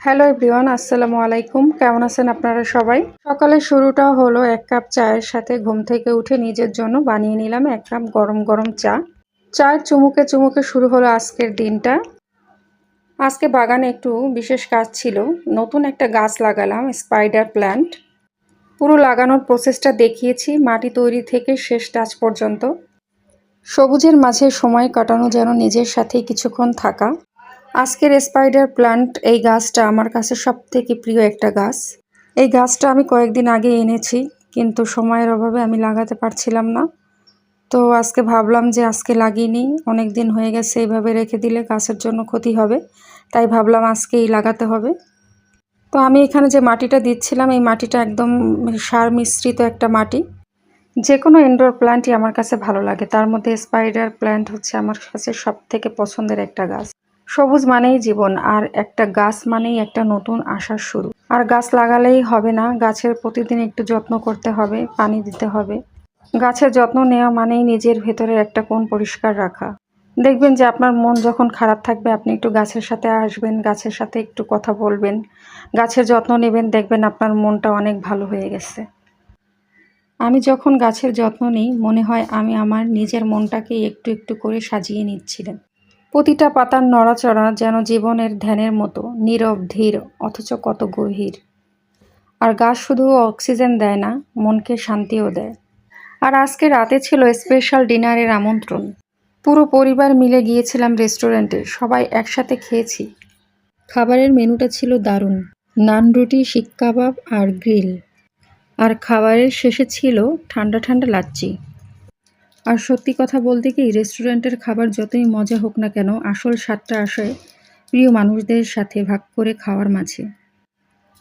Hello everyone আসসালামু আলাইকুম। কেমন আছেন আপনারা সবাই? সকালে শুরুটা হলো এক কাপ চায়ের সাথে ঘুম থেকে উঠে নিজের জন্য বানিয়ে নিলাম এক কাপ গরম গরম চা। চায়ের চুমুকে চুমুকে শুরু হলো আজকের দিনটা। আজকে বাগানে একটু বিশেষ কাজ ছিল। নতুন একটা গাছ লাগালাম স্পাইডার প্ল্যান্ট পুরো লাগানোর প্রসেসটা দেখিয়েছি, মাটি তৈরি থেকে শেষ টাচ পর্যন্ত। সবুজের মাঝে সময় কাটানো যেন নিজের সাথেই কিছুক্ষণ থাকা। আজকের স্পাইডার প্ল্যান্ট এই গাছটা আমার কাছে সব থেকে প্রিয় একটা গাছ। এই গাছটা আমি কয়েকদিন আগে এনেছি, কিন্তু সময়ের অভাবে আমি লাগাতে পারছিলাম না। তো আজকে ভাবলাম যে আজকে লাগিয়ে অনেক দিন হয়ে গেছে এইভাবে রেখে দিলে গাছের জন্য ক্ষতি হবে, তাই ভাবলাম আজকেই লাগাতে হবে। তো আমি এখানে যে মাটিটা দিচ্ছিলাম, এই মাটিটা একদম সার মিশ্রিত একটা মাটি। যে কোনো ইনডোর প্ল্যান্টই আমার কাছে ভালো লাগে। তার মধ্যে স্পাইডার প্ল্যান্ট হচ্ছে আমার কাছে সব থেকে পছন্দের একটা গাছ। সবুজ মানেই জীবন, আর একটা গাছ মানেই একটা নতুন আশার শুরু। আর গাছ লাগালেই হবে না, গাছের প্রতিদিন একটু যত্ন করতে হবে, পানি দিতে হবে। গাছের যত্ন নেওয়া মানেই নিজের ভেতরে একটা কোণ পরিষ্কার রাখা। দেখবেন যে আপনার মন যখন খারাপ থাকবে, আপনি একটু গাছের সাথে আসবেন, গাছের সাথে একটু কথা বলবেন। গাছের যত্ন নেবেন, দেখবেন আপনার মনটা অনেক ভালো হয়ে গেছে। আমি যখন গাছের যত্ন নিই, মনে হয় আমি আমার নিজের মনটাকে একটু একটু করে সাজিয়ে নিচ্ছিলাম। প্রতিটা পাতার নড়াচড়া যেন জীবনের ধ্যানের মতো, নীরব, ধীর, অথচ কত গভীর। আর গাছ শুধু অক্সিজেন দেয় না, মনকে শান্তিও দেয়। আর আজকে রাতে ছিল স্পেশাল ডিনারের আমন্ত্রণ। পুরো পরিবার মিলে গিয়েছিলাম রেস্টুরেন্টে, সবাই একসাথে খেয়েছি। খাবারের মেনুটা ছিল দারুণ। নান রুটি শিক কাবাব আর গ্রিল। খাবারের শেষে ছিল ঠান্ডা ঠান্ডা লাচ্ছি। আর সত্যি কথা বলতে কি, রেস্টুরেন্টের খাবার যতই মজা হোক না কেন, আসল স্বাদটা আসে প্রিয় মানুষদের সাথে ভাগ করে খাওয়ার মাঝে।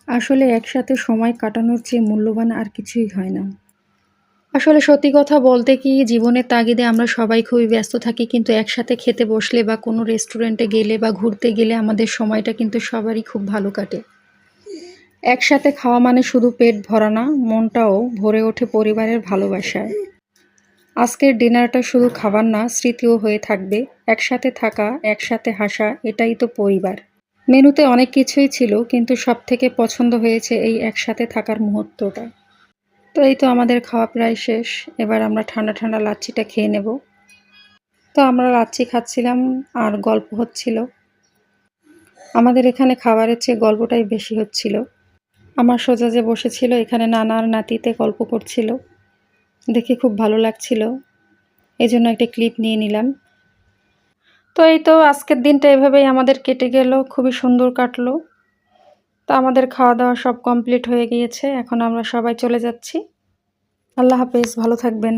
আসলে একসাথে সময় কাটানোর চেয়ে মূল্যবান আর কিছুই হয় না। আসলে সত্যি কথা বলতে কি, জীবনের তাগিদে আমরা সবাই খুবই ব্যস্ত থাকি, কিন্তু একসাথে খেতে বসলে বা কোনো রেস্টুরেন্টে গেলে বা ঘুরতে গেলে আমাদের সময়টা কিন্তু সবারই খুব ভালো কাটে। একসাথে খাওয়া মানে শুধু পেট ভরা না, মনটাও ভরে ওঠে পরিবারের ভালোবাসায়। আজকের ডিনারটা শুধু খাবার না, স্মৃতিও হয়ে থাকবে। একসাথে থাকা, একসাথে হাসা, এটাই তো পরিবার। মেনুতে অনেক কিছুই ছিল, কিন্তু সব থেকে পছন্দ হয়েছে এই একসাথে থাকার মুহূর্তটা। তো এই তো আমাদের খাওয়া প্রায় শেষ। এবার আমরা ঠান্ডা ঠান্ডা লাচ্ছিটা খেয়ে নেব। তো আমরা লাচ্ছি খাচ্ছিলাম, আর গল্প হচ্ছিল। আমাদের এখানে খাবারের চেয়ে গল্পটাই বেশি হচ্ছিল। আমার সোজা যে বসেছিল, এখানে নানার নাতিতে গল্প করছিল। দেখে খুব ভালো লাগছিল। এই জন্য একটা ক্লিপ নিয়ে নিলাম। তো এই তো আজকের দিনটা এভাবেই আমাদের কেটে গেল, খুবই সুন্দর কাটলো। তো আমাদের খাওয়া দাওয়া সব কমপ্লিট হয়ে গিয়েছে। এখন আমরা সবাই চলে যাচ্ছি। আল্লাহ হাফেজ, ভালো থাকবেন।